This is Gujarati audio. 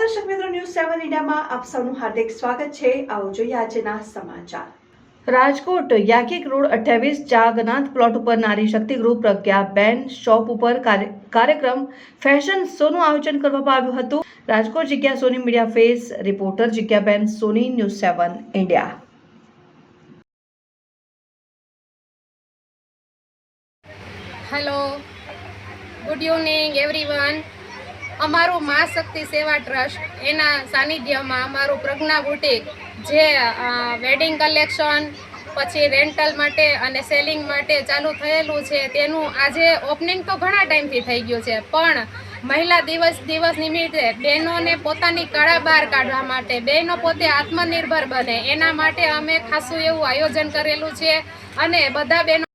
ન્યૂઝમાં આપ સૌનું હાર્દિક સ્વાગત છે. આવો જોઈએ આજના સમાચાર. રાજકોટ યાકિક રોડ અઠ્યાવીસ જાગનાથ પ્લોટ ઉપર નારી શક્તિ ગ્રુપ પ્રજ્ઞાબેન શોપ ઉપર કાર્યક્રમ ફેશન શોનું આયોજન કરવામાં આવ્યું હતું. Rajkot Jagya Soni media face, reporter જગ્યાબેન Soni news seven India hello good evening everyone અમારું મા શક્તિ સેવા ટ્રસ્ટ એના સાનિધ્યમાં અમારું પ્રજ્ઞા બુટીક, જે વેડિંગ કલેક્શન, પછી રેન્ટલ માટે અને સેલિંગ માટે ચાલુ થયેલું છે, તેનું આજે ઓપનિંગ તો ઘણા ટાઈમથી થઈ ગયું છે, પણ મહિલા દિવસ દિવસ નિમિત્તે બહેનોને પોતાની કળા બહાર કાઢવા માટે, બહેનો પોતે આત્મનિર્ભર બને, એના માટે અમે ખાસું એવું આયોજન કરેલું છે, અને બધા બહેનો